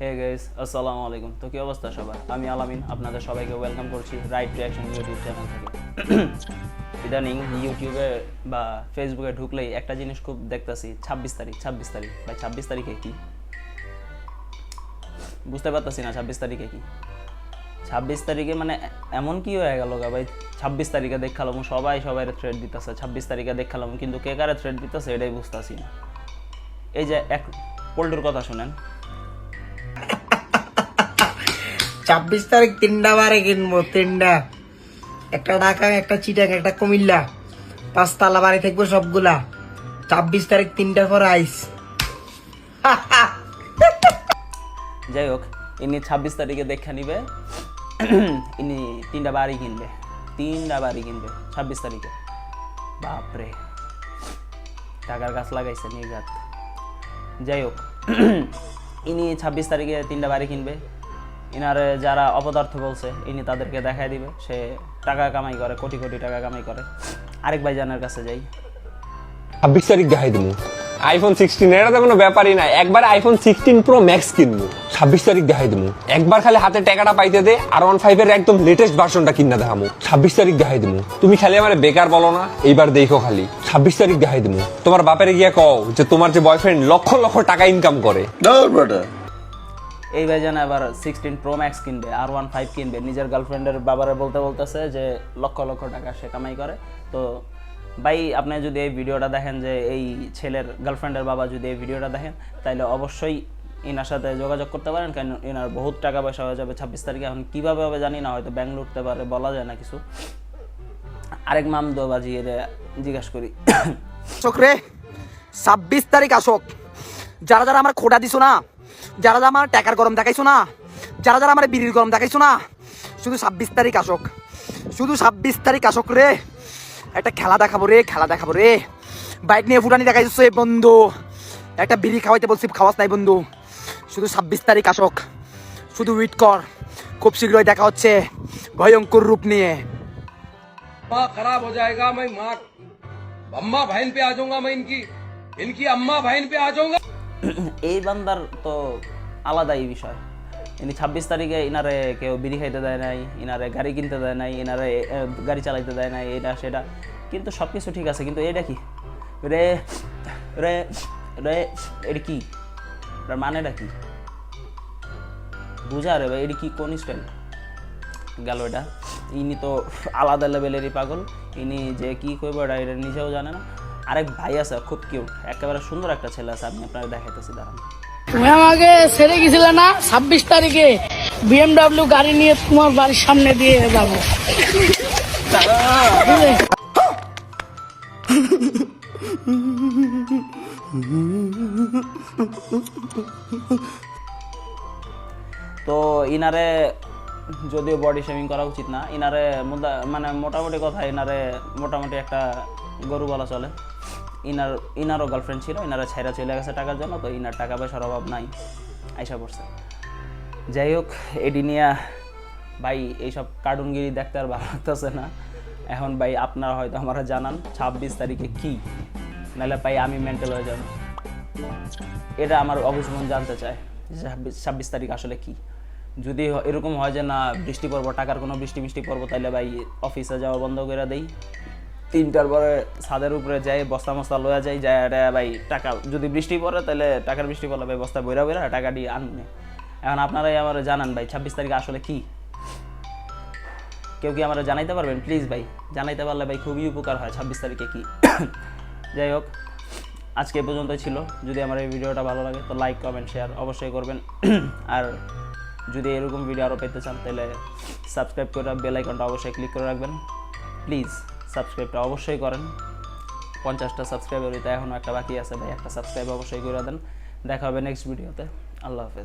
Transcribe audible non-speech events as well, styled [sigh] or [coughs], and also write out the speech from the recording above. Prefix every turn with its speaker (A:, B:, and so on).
A: Hey guys আসসালামু আলাইকুম। তো কি অবস্থা সবার? আমি আলামিন, আপনাদের সবাইকে ওয়েলকাম করছি রাইট রিয়াকশন ইউটিউব চ্যানেল থেকে। ইদানিং ইউটিউবে বা ফেসবুকে ঢুকলেই একটা জিনিস খুব দেখতাছি, ছাব্বিশ তারিখ ছাব্বিশ তারিখ। ভাই, ছাব্বিশ তারিখে কি? বুঝতে পারতাছি না ছাব্বিশ তারিখে কি। ছাব্বিশ তারিখে মানে এমন কি হয়ে গেল গা ভাই? ছাব্বিশ তারিখে দেখালাম, সবাই সবাই থ্রেড দিতেছে। ছাব্বিশ তারিখে দেখালাম, কিন্তু কে কারে থ্রেড দিতেছে এটাই বুঝতেছি না। এই যে এক, পোল্টুর কথা শুনেন।
B: ছাব্বিশ তারিখ তিনটা বারে কিনবো, তিনটা। একটা ঢাকা, একটা চিটাং, একটা কুমিল্লা। পাঁচতলা বাড়ি থাকব সবগুলা। ছাব্বিশ তারিখ তিনটার পর আইস।
A: যাই হোক, ইনি ছাব্বিশ তারিখে দেখা নিবে। ইনি তিনটা বাড়ি কিনবে। তিনটা বাড়ি কিনবে ছাব্বিশ তারিখে। বাপরে। টাকার গাছ লাগাইছে নির্ঘাত। যাই হোক, ইনি ছাব্বিশ তারিখে তিনটা বাড়ি কিনবে। ইনারে যারা অপদার্থ বলছে ইনি তাদেরকে দেখাই দিবে। সে টাকা কামাই করে কোটি কোটি টাকা কামাই করে। আরেক ভাইজানের কাছে যাই।
C: ছাব্বিশ তারিখ দেখাই দেবো আইফোন সিক্সটিন এটা তো কোনো ব্যাপারই না একবার আইফোন সিক্সটিন প্রো ম্যাক্স কিনবো। ছাব্বিশ তারিখ দেখাই দেবো একবার খালি হাতে টাকাটা পাইতে দে আর ওয়ান ফাইভ এর একদম লেটেস্ট ভার্সনটা কিনা দেখামো। ছাব্বিশ তারিখ দেখাই দেবো তুমি খালি আমার বেকার বলো না এইবার দেখো খালি। ছাব্বিশ তারিখ দেখাই দেবো তোমার বাপের গিয়া কও যে তোমার যে বয়ফ্রেন্ড লক্ষ লক্ষ টাকা ইনকাম করে।
A: এই ভাই ভাইজান আবার সিক্সটিন প্রো ম্যাক্স কিনবে আর ওয়ান ফাইভ কিনবে। নিজের গার্লফ্রেন্ডের বাবারে বলতে বলতেছে যে, লক্ষ লক্ষ টাকা সে কামাই করে। তো ভাই, আপনি যদি এই ভিডিওটা দেখেন যে, এই ছেলের গার্লফ্রেন্ডের বাবা যদি এই ভিডিওটা দেখেন তাহলে অবশ্যই ইনার সাথে যোগাযোগ করতে পারেন, কারণ ইনার বহুত টাকা পয়সা হয়ে যাবে ছাব্বিশ তারিখে। এখন কীভাবে হবে জানি না, হয়তো ব্যাংক লুটতে পারে, বলা যায় না কিছু। আরেক মামদো বাজি এর জিজ্ঞাসা করি।
B: আসক রে, ছাব্বিশ তারিখ আসক। যারা যারা আমার খোটা দিছো না যারা যারা আমার টাকার গরম দেখাইছো না যারা যারা আমার বিড়ির গরম দেখাইছো না শুধু ছাব্বিশ তারিখ আসক শুধু ছাব্বিশ তারিখ আসক রে একটা খেলা দেখাবো রে খেলা দেখাবো রে বাইক নিয়ে ফুটানি দেখাইছো এ বন্ধু একটা বিড়ি খাওয়াইতে বলছি খাওয়াস নাই বন্ধু শুধু ছাব্বিশ তারিখ আসক শুধু ওয়েট কর খুব শীঘ্রই দেখা হচ্ছে ভয়ঙ্কর রূপ নিয়ে
D: माँ खराब हो जाएगा मैं माँ अम्मा बहन पे आ जाऊंगा मैं इनकी इनकी अम्मा बहन पे आ जाऊंगा [clears throat]
A: এই বান্দার তো আলাদাই বিষয়। ইনি ছাব্বিশ তারিখে ইনারে কেউ বিড়ি খাইতে দেয় নাই, ইনারে গাড়ি কিনতে দেয় নাই, ইনারে গাড়ি চালাইতে দেয় নাই, এটা, সেটা। কিন্তু সব কিছু ঠিক আছে, কিন্তু এটা কি? রে রে রে, এটা কি? এটার মানেটা কি? বুঝা রে ভাই, এটা কি কোন স্টাইল? গেল এটা। ইনি তো আলাদা লেভেলেরই পাগল। ইনি যে কি করব এটা এটা নিজেও জানে না। আরেক ভাই আছে খুব কিউট একেবারে সুন্দর একটা ছেলে আছে আমি আপনাকে দেখাইতেছি দাঁড়ান।
E: তুমি আমাকে ছেড়ে গেছিলে না ছাব্বিশ তারিখে বিএমডাব্লিউ গাড়ি নিয়ে তোমার বাড়ির সামনে দিয়ে যাব।
A: তো ইনারে যদিও বডি শেভিং করা উচিত না ইনারে মানে মোটামুটি কথা ইনারে মোটামুটি একটা গরু বলা চলে। ইনার, ইনারও গার্লফ্রেন্ড ছিল, ইনারা ছেড়া চলে গেছে টাকার জন্য, তো ইনার টাকা পয়সার অভাব নাই, আইসা পড়ছে। যাই হোক, এডি নিয়া ভাই এইসব কার্টুনগিরি দেখতে আর ভালো লাগতেছে না। এখন ভাই আপনারা হয়তো আমরা জানান, ছাব্বিশ তারিখে কি? নাহলে ভাই আমি মেন্টাল হয়ে যাব। এটা আমার অবুঝমন জানতে চায় ছাব্বিশ তারিখ আসলে কি? যদি এরকম হয় যে না, বৃষ্টি পড়ব, টাকার কোনো বৃষ্টি মিষ্টি পড়ব তাহলে ভাই অফিসে যাওয়া বন্ধ করে দেই। তিনটার পরে ছাদের উপরে যাই, বস্তা মস্তা লয়া যাই, যায় ভাই টাকা, যদি বৃষ্টি পড়ে তাহলে টাকার বৃষ্টি পড়লে ভাই বস্তা বইরা বইরা টাকা দিয়ে আনবে এখন আপনারাই আমার জানান ভাই, ছাব্বিশ তারিখ আসলে কি? কেউ কি আমরা জানাইতে পারবেন? প্লিজ ভাই, জানাইতে পারলে ভাই খুবই উপকার হয় ছাব্বিশ তারিখে কি? [coughs] যাই হোক, আজকে এ পর্যন্তই ছিল। যদি আমার এই ভিডিওটা ভালো লাগে তো লাইক কমেন্ট শেয়ার অবশ্যই করবেন। [coughs] আর যদি এরকম ভিডিও আরও পেতে চান তাহলে সাবস্ক্রাইব করে বেল আইকনটা অবশ্যই ক্লিক করে রাখবেন। প্লিজ সাবস্ক্রাইবটা অবশ্যই করেন। পঞ্চাশটা সাবস্ক্রাইবার এখনও একটা বাকি আছে ভাই, একটা সাবস্ক্রাইব অবশ্যই করে দেন। দেখা হবে নেক্সট ভিডিওতে আল্লাহ হাফেজ।